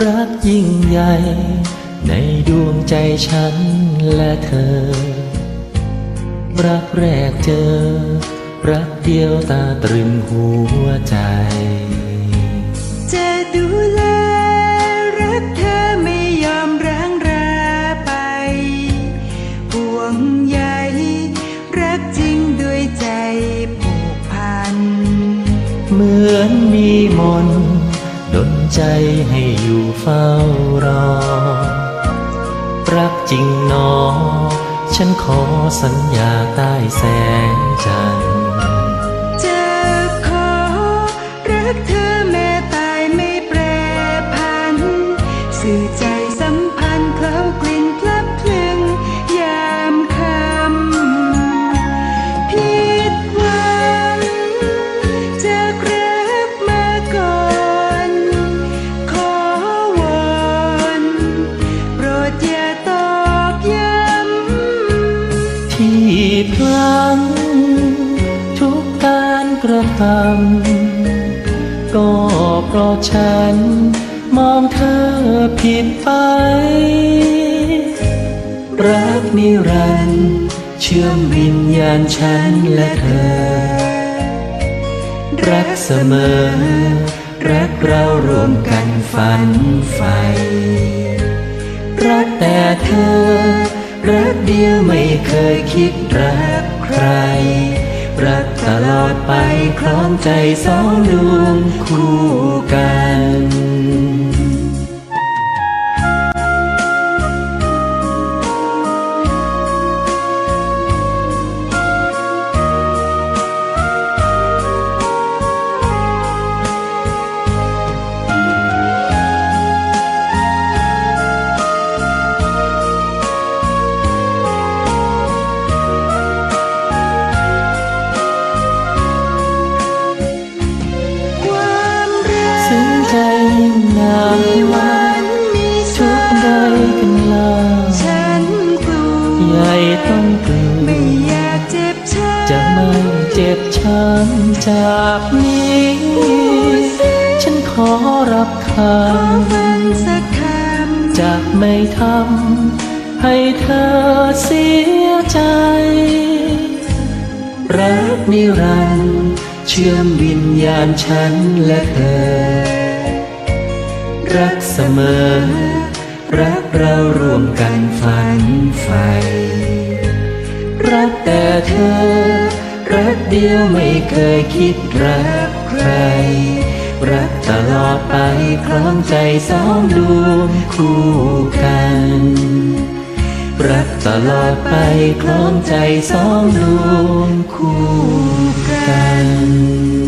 รักยิ่งใหญ่ ในดวงใจฉันและเธอ รักแรกเจอ รักเดียวตาตรึงหัวใจ จะดูแลรักเธอไม่ยอมร้างราไป ห่วงใยรักจริงด้วยใจผูกพัน เหมือนมีมนต์ดน ใจให้อยู่เฝ้ารอ รักจริงนอ ฉันขอสัญญาใต้แสงจันทร์ ลัง ทุกการกระทำก็เพราะฉันมองเธอผิดไป รักนิรันดร์เชื่อมวิญญาณฉันและเธอ รักเสมอ รักเรารวมกันฝันใฝ่รักแต่เธอ เดียวไม่เคยคิดรักใคร รักตลอดไปคล้องใจสองดวงคู่กัน เจ็บช้ำจากนี้ ฉันขอรับคำขอฟังสักคำจะไม่ทำให้เธอเสียใจ รักนิรันดร์เชื่อมวิญญาณฉันและเธอ รักเสมอ รักเรารวมกันฝันใฝ่รักแต่เธอ รักเดียวไม่เคยคิดรักใคร รักตลอดไปคล้องใจสองดวงคู่กัน รักตลอดไปคล้องใจสองดวงคู่กัน